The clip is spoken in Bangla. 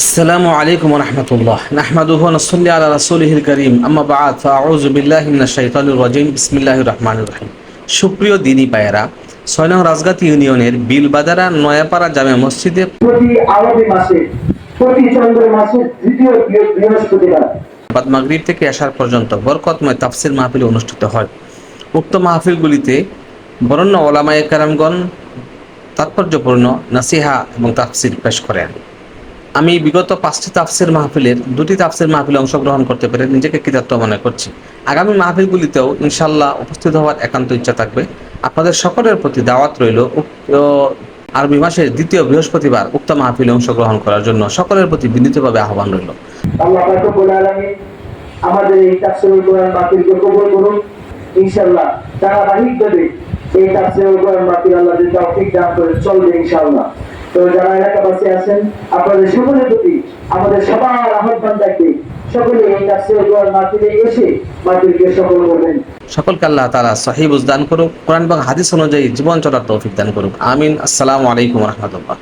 আসসালামু আলাইকুম রহমতুল্লাহ। নাহমাদুহ নসল্লি আলা রাসুলহিল করিম। আম্মা বাদ ফাউজ বিল্লাহ মিনা শাইতানুর রাজিম। বিসমিল্লাহ রহমান রহিম। সুপ্রিয় দিনী পায়রা ছয় নং রাজগাতি ইউনিয়নের বিলবাজারা নয়াপাড়া জামে মসজিদে প্রতি আরবি মাসে প্রতি চন্দ্র মাসে দ্বিতীয় বৃহস্পতিবার। বাদ মাগরিব থেকে আসার পর্যন্ত বরকতময় তাফসির মাহফিল অনুষ্ঠিত হয়। উক্ত মাহফিলগুলিতে বরণ্য ওলামায়ে কারামগণ তাৎপর্যপূর্ণ নাসিহা এবং তাফসির পেশ করেন। আমি বিগত পাঁচটি তাফসির মাহফিলের দুটি তাফসির মাহফিলে অংশগ্রহণ করতে পেরে নিজেকে কৃতার্থ মনে করছি। আগামী মাহফিলগুলিতেও ইনশাল্লাহ উপস্থিত হওয়ার একান্ত ইচ্ছা থাকবে। আপনাদের সকলের প্রতি দাওয়াত রইল উক্ত আরবি মাসের দ্বিতীয় বৃহস্পতিবার উক্ত মাহফিলে অংশগ্রহণ করার জন্য। সকলের প্রতি বিনীতভাবে আহ্বান রইল। আমাদের এই তাফসীরুল কোরআন কবুল করুন। ইনশাআল্লাহ এই তাফসীরুল কোরআন মাহফিল আল্লাহ যদি তৌফিক দান করে চলবে ইনশাআল্লাহ। তো যারা এলাকাবাসী আছেন, আপনাদের সকলের প্রতি আমাদের সবার আহ্বান থাকবে সকলে এই এসে সফল করবেন। সকলকে আল্লাহ তালা সাহিব বুঝদান করুক, কোরআন এবং হাদিস অনুযায়ী জীবন চলার তৌফিক দান করুক। আমিন। আসসালামু আলাইকুম রহমতুল্লাহ।